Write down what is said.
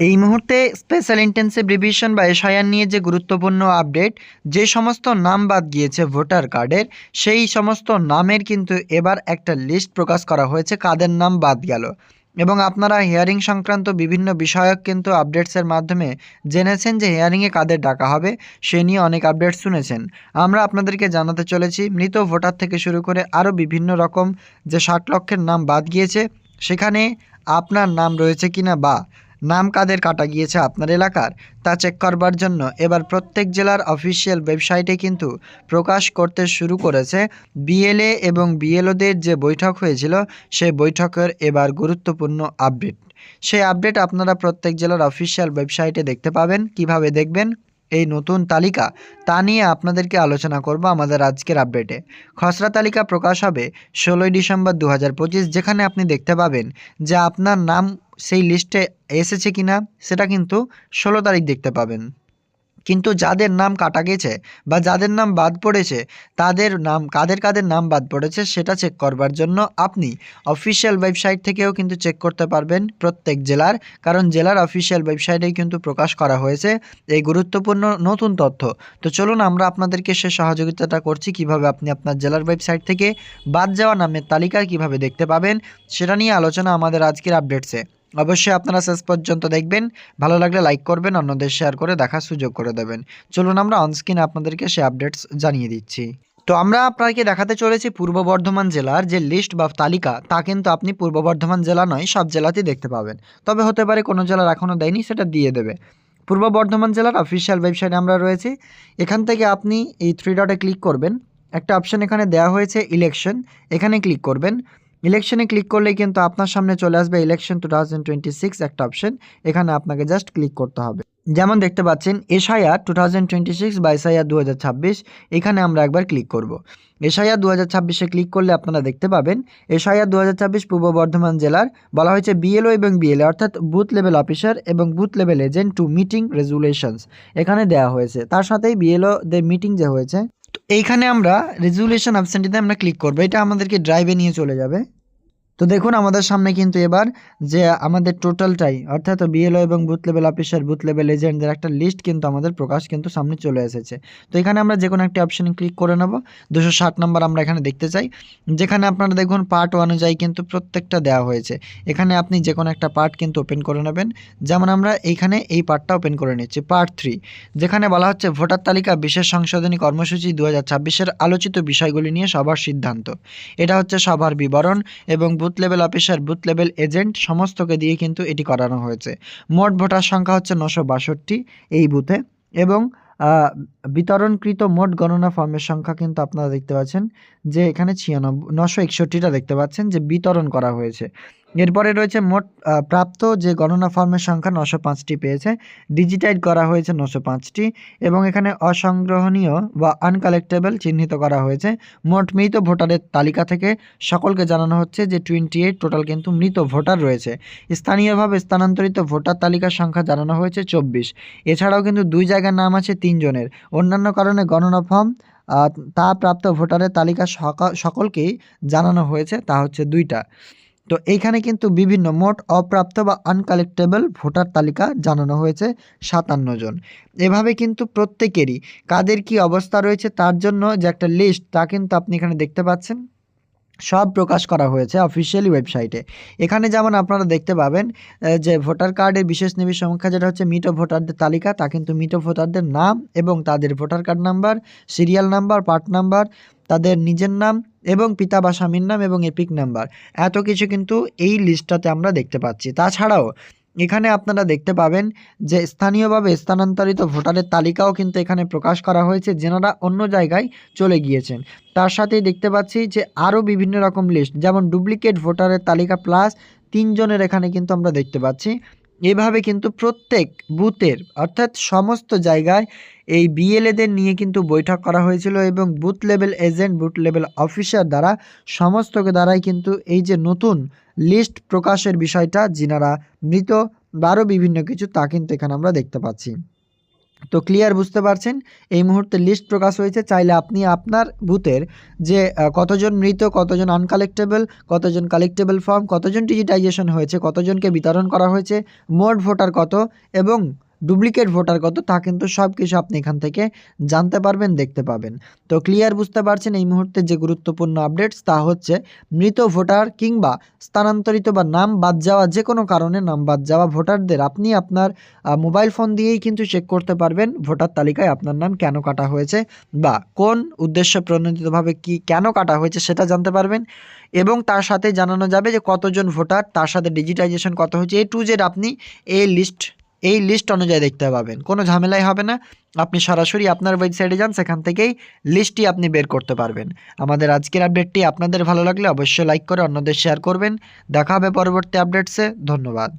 এই মুহূর্তে special intensive revision বা এসআইআর নিয়ে যে গুরুত্বপূর্ণ আপডেট যে সমস্ত নাম বাদ গিয়েছে ভোটার কার্ডের, সেই সমস্ত নামের কিন্তু এবার একটা লিস্ট প্রকাশ করা হয়েছে কাদের নাম বাদ গেল। এবং আপনারা হিয়ারিং সংক্রান্ত বিভিন্ন বিষয়ক কিন্তু আপডেটসের মাধ্যমে জেনেছেন যে হিয়ারিংয়ে কাদের ডাকা হবে, সে নিয়ে অনেক আপডেট শুনেছেন। আমরা আপনাদেরকে জানাতে চলেছি, মৃত ভোটার থেকে শুরু করে আরও বিভিন্ন রকম যে ষাট লক্ষের নাম বাদ গিয়েছে, সেখানে আপনার নাম রয়েছে কিনা বা নাম কাদের কাটা গিয়েছে আপনার এলাকার তা চেক করবার জন্য এবার প্রত্যেক জেলার অফিসিয়াল ওয়েবসাইটে কিন্তু প্রকাশ করতে শুরু করেছে বিএলএ এবং বিএলওদের যে বৈঠক হয়েছিল, সেই বৈঠকের এবার গুরুত্বপূর্ণ আপডেট সেই আপডেট আপনারা প্রত্যেক জেলার অফিসিয়াল ওয়েবসাইটে দেখতে পাবেন, কীভাবে দেখবেন, এই নতুন তালিকা, তা নিয়ে আপনাদেরকে আলোচনা করব আমাদের আজকের আপডেটে খসড়া তালিকা প্রকাশ হবে ষোলোই ডিসেম্বর দু হাজার পঁচিশ, যেখানে আপনি দেখতে পাবেন যে আপনার নাম সেই লিস্টে এসেছে কিনা, সেটা কিন্তু ষোলো তারিখ দেখতে পাবেন। কিন্তু যাদের নাম কাটা গেছে বা যাদের নাম বাদ পড়েছে, তাদের নাম, কাদের কাদের নাম বাদ পড়েছে সেটা চেক করবার জন্য আপনি অফিসিয়াল ওয়েবসাইট থেকেও কিন্তু চেক করতে পারবেন প্রত্যেক জেলার, কারণ জেলার অফিসিয়াল ওয়েবসাইটেই কিন্তু প্রকাশ করা হয়েছে এই গুরুত্বপূর্ণ নতুন তথ্য। তো চলুন আমরা আপনাদেরকে সে সহযোগিতাটা করছি, কীভাবে আপনি আপনার জেলার ওয়েবসাইট থেকে বাদ যাওয়া নামের তালিকা কীভাবে দেখতে পাবেন, সেটা নিয়ে আলোচনা আমাদের আজকের আপডেটসে অবশ্যই আপনারা শেষ পর্যন্ত দেখবেন। ভালো লাগলে লাইক করবেন, অন্যদের শেয়ার করে দেখার সুযোগ করে দেবেন। চলুন আমরা অনস্ক্রিন আপনাদেরকে সে আপডেটস জানিয়ে দিচ্ছি। তো আমরা আপনাকে দেখাতে চলেছি পূর্ব বর্ধমান জেলার যে লিস্ট বা তালিকা, তা কিন্তু আপনি পূর্ব বর্ধমান জেলা নয়, সব জেলাতেই দেখতে পাবেন। তবে হতে পারে কোনো জেলার এখনও দেয়নি, সেটা দিয়ে দেবে। পূর্ব বর্ধমান জেলার অফিসিয়াল ওয়েবসাইটে আমরা রয়েছি। এখান থেকে আপনি এই থ্রি ডটে ক্লিক করবেন। একটা অপশন এখানে দেওয়া হয়েছে ইলেকশন এখানে ক্লিক করবেন। ইলেকশনে ক্লিক করলেই কিন্তু আপনার সামনে চলে আসবে election two thousand twenty six একটা অপশন এখানে আপনাকে জাস্ট ক্লিক করতে হবে। যেমন দেখতে পাচ্ছেন, SIR two thousand twenty six বা এসআইআর দু হাজার ছাব্বিশ, এখানে আমরা একবার ক্লিক করব। এসআইআর দু হাজার ছাব্বিশে ক্লিক করলে আপনারা দেখতে পাবেন, এসআইআর দু হাজার ছাব্বিশ পূর্ব বর্ধমান জেলার, বলা হয়েছে বিএলও এবং বিএলএ অর্থাৎ বুথ লেভেল অফিসার এবং booth level agent to meeting resolutions এখানে দেওয়া হয়েছে। তার সাথেই বিএলও দের মিটিং যে হয়েছে এইখানে আমরা রেজুলেশন অপশানটিতে আমরা ক্লিক করব। এটা আমাদেরকে ড্রাইভে নিয়ে চলে যাবে। তো দেখুন, আমাদের সামনে কিন্তু এবার যে আমাদের টোটালটাই অর্থাৎ বিএলও এবং booth level officer booth level এজেন্টদের একটা লিস্ট কিন্তু আমাদের প্রকাশ কিন্তু সামনে চলে এসেছে। তো এখানে আমরা যে কোনো একটি অপশানে ক্লিক করে নেব। দুশো ষাট নম্বর আমরা এখানে দেখতে চাই। যেখানে আপনারা দেখুন পার্ট অনুযায়ী কিন্তু প্রত্যেকটা দেওয়া হয়েছে। এখানে আপনি যে কোনো একটা পার্ট কিন্তু ওপেন করে নেবেন। যেমন আমরা এইখানে এই পার্টটা ওপেন করে নিচ্ছি পার্ট থ্রি যেখানে বলা হচ্ছে, ভোটার তালিকা বিশেষ সংশোধনী কর্মসূচি দু হাজার আলোচিত বিষয়গুলি নিয়ে সবার সিদ্ধান্ত। এটা হচ্ছে সবার বিবরণ এবং booth level officer, booth level agent সমস্তকে দিয়ে কিন্তু এটি করানো হয়েছে। মোট ভোটার সংখ্যা হচ্ছে নশো বাষট্টি এই বুথে এবং বিতরণকৃত মোট গণনা ফর্মের সংখ্যা কিন্তু আপনারা দেখতে পাচ্ছেন যে এখানে ছিয়ানব্বই নশো একষট্টিটা দেখতে পাচ্ছেন যে বিতরণ করা হয়েছে। এরপরে রয়েছে মোট প্রাপ্ত যে গণনা ফর্মের সংখ্যা নশো পাঁচটি পেয়েছে ডিজিটাইড করা হয়েছে নশো পাঁচটি এবং এখানে অসংগ্রহণীয় বা আনকালেক্টেবল চিহ্নিত করা হয়েছে। মোট মৃত ভোটারের তালিকা থেকে সকলকে জানানো হচ্ছে যে টোয়েন্টি এইট টোটাল কিন্তু মৃত ভোটার রয়েছে। স্থানীয়ভাবে স্থানান্তরিত ভোটার তালিকার সংখ্যা জানানো হয়েছে চব্বিশ। এছাড়াও কিন্তু দুই জায়গার নাম আছে তিনজনের। অন্যান্য কারণে গণনা ফর্ম তা প্রাপ্ত ভোটারের তালিকা সকলকেই জানানো হয়েছে, তা হচ্ছে দুইটা। তো এইখানে কিন্তু বিভিন্ন মোট অপ্রাপ্ত বা আনকালেক্টেবল ভোটার তালিকা জানানো হয়েছে সাতান্ন জন। এভাবে কিন্তু প্রত্যেকেরই কাদের কি অবস্থা রয়েছে তার জন্য যে একটা লিস্ট তা কিন্তু আপনি এখানে দেখতে পাচ্ছেন। সব প্রকাশ করা হয়েছে অফিসিয়ালি ওয়েবসাইটে এখানে যেমন আপনারা দেখতে পাবেন যে ভোটার কার্ডের বিশেষ নিবিড় সংখ্যা যেটা হচ্ছে মিটো ভোটারদের তালিকা, তা কিন্তু মিটো ভোটারদের নাম এবং তাদের voter card number serial number part number, তাদের নিজের নাম এবং পিতা বা স্বামীর নাম এবং এপিক নাম্বার। এত কিছু কিন্তু এই লিস্টটাতে আমরা দেখতে পাচ্ছি। তাছাড়াও এখানে আপনারা দেখতে পাবেন যে স্থানীয়ভাবে স্থানান্তরিত ভোটারের তালিকাও কিন্তু এখানে প্রকাশ করা হয়েছে, যেনারা অন্য জায়গায় চলে গিয়েছেন। তার সাথেই দেখতে পাচ্ছি যে আরও বিভিন্ন রকম লিস্ট যেমন ডুপ্লিকেট ভোটারের তালিকা প্লাস তিনজনের এখানে কিন্তু আমরা দেখতে পাচ্ছি। এভাবে কিন্তু প্রত্যেক বুথের, অর্থাৎ সমস্ত জায়গায় এই বিএলএদের নিয়ে কিন্তু বৈঠক করা হয়েছিল এবং booth level agent, booth level officer দ্বারা, সমস্তকে দ্বারাই কিন্তু এই যে নতুন লিস্ট প্রকাশের বিষয়টা, যিনারা মৃত বারো বিভিন্ন কিছু, তা কিন্তু এখানে আমরা দেখতে পাচ্ছি। তো ক্লিয়ার বুঝতে পারছেন? এই মুহূর্তে লিস্ট প্রকাশ হয়েছে। চাইলে আপনি আপনার বুথের যে কতজন মৃত, কতজন আনকালেক্টেবল কতজন কালেক্টেবল ফর্ম কতজন ডিজিটাইজেশন হয়েছে, কতজনকে বিতরণ করা হয়েছে, মোট ভোটার কত এবং ডুপ্লিকেট ভোটার কত তা কিন্তু সব কিছু আপনি এখান থেকে জানতে পারবেন, দেখতে পাবেন। তো ক্লিয়ার বুঝতে পারছেন এই মুহূর্তে যে গুরুত্বপূর্ণ আপডেটস তা হচ্ছে মৃত ভোটার কিংবা স্থানান্তরিত বা নাম বাদ যাওয়া যে কোনো কারণে নাম বাদ যাওয়া ভোটারদের আপনি আপনার মোবাইল ফোন দিয়েই কিন্তু চেক করতে পারবেন ভোটার তালিকায় আপনার নাম কেন কাটা হয়েছে বা কোন উদ্দেশ্যে প্রণোদিতভাবে কি কেন কাটা হয়েছে সেটা জানতে পারবেন। এবং তার সাথে জানানো যাবে যে কতজন ভোটার, তার সাথে ডিজিটাইজেশন কত হয়েছে এ টু জেড আপনি এই লিস্ট এই লিস্ট অনুযায়ী দেখতে পাবেন। কোনো ঝামেলাই হবে না। আপনি সরাসরি আপনার ওয়েবসাইটে যান, সেখান থেকেই লিস্টটি আপনি বের করতে পারবেন। আমাদের আজকের আপডেটটি আপনাদের ভালো লাগলে অবশ্যই লাইক করে অন্যদের শেয়ার করবেন। দেখা হবে পরবর্তী আপডেটসে ধন্যবাদ।